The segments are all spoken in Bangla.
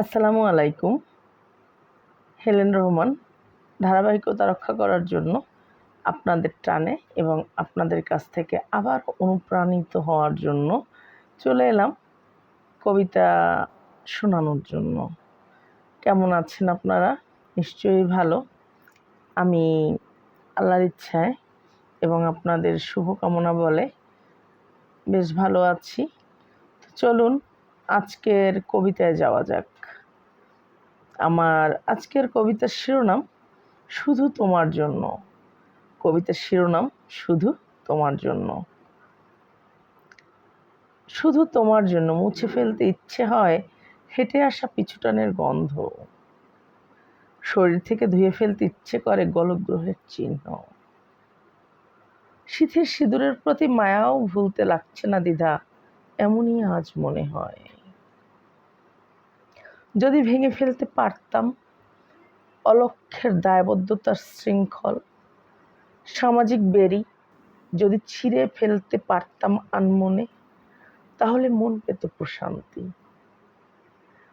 আসসালামু আলাইকুম। হেলেন রহমান, ধারাবাহিকতা রক্ষা করার জন্য আপনাদের টানে এবং আপনাদের কাছ থেকে আবার অনুপ্রাণিত হওয়ার জন্য চলে এলাম কবিতা শোনানোর জন্য। কেমন আছেন আপনারা? নিশ্চয়ই ভালো। আমি আল্লাহর ইচ্ছায় এবং আপনাদের শুভকামনা বলে বেশ ভালো আছি। চলুন আজকের কবিতায় যাওয়া যাক। আমার আজকের কবিতার শিরোনাম শুধু তোমার জন্য। কবিতার শিরোনাম শুধু তোমার জন্য। শুধু তোমার জন্য মুছে ফেলতে ইচ্ছে হয় হেঁটে আসা পিছুটানের গন্ধ। শরীর থেকে ধুয়ে ফেলতে ইচ্ছে করে গলগ্রহের চিহ্ন। শীতের সিঁদুরের প্রতি মায়াও ভুলতে লাগছে না দ্বিধা, এমনই আজ মনে হয়। যদি ভেঙে ফেলতে পারতাম অলক্ষের দায়বদ্ধতার শৃঙ্খল, সামাজিক বেরি যদি ছিঁড়ে ফেলতে পারতাম আনমনে, তাহলে মন পেত প্রশান্তি।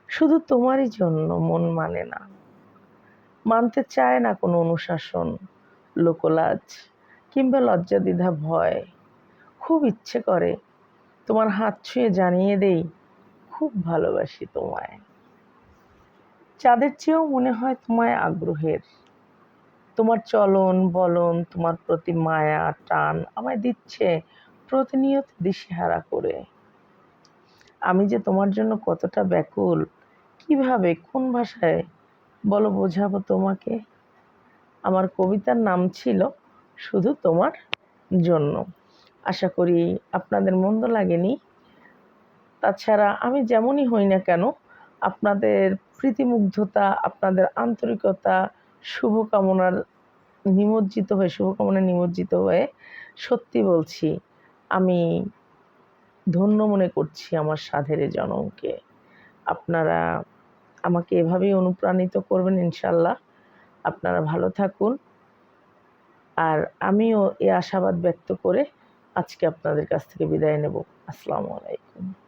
শুধু তোমারই জন্য মন মানে না। মানতে চায় না কোনো অনুশাসন, লোকলাজ কিংবা লজ্জা দ্বিধা ভয়। খুব ইচ্ছে করে তোমার হাত ছুঁয়ে জানিয়ে দেই, খুব ভালোবাসি তোমায়। চাঁদের চেয়েও মনে হয় তোমায় আগ্রহের। তোমার চলন, বলন, তোমার প্রতি মায়া, টান আমায় দিচ্ছে প্রতিনিয়ত দিশেহারা করে। আমি যে তোমার জন্য কতটা ব্যাকুল, কীভাবে, কোন ভাষায়, বলো বোঝাবো তোমাকে। আমার কবিতার নাম ছিল শুধু তোমার জন্য। আশা করি আপনাদের মন্দ লাগেনি। তাছাড়া আমি যেমনই হই না কেন আপনাদের প্রীতিমুগ্ধতা, আপনাদের আন্তরিকতা, শুভকামনার নিমজ্জিত হয়ে শুভকামনা নিমজ্জিত হয়ে সত্যি বলছি, আমি ধন্য মনে করছি আমার সাধের জনমকে। আপনারা আমাকে এভাবেই অনুপ্রাণিত করবেন ইনশাল্লাহ আপনারা ভালো থাকুন। আর আমিও এ আশাবাদ ব্যক্ত করে আজকে আপনাদের কাছ থেকে বিদায় নেব। আসসালামু আলাইকুম।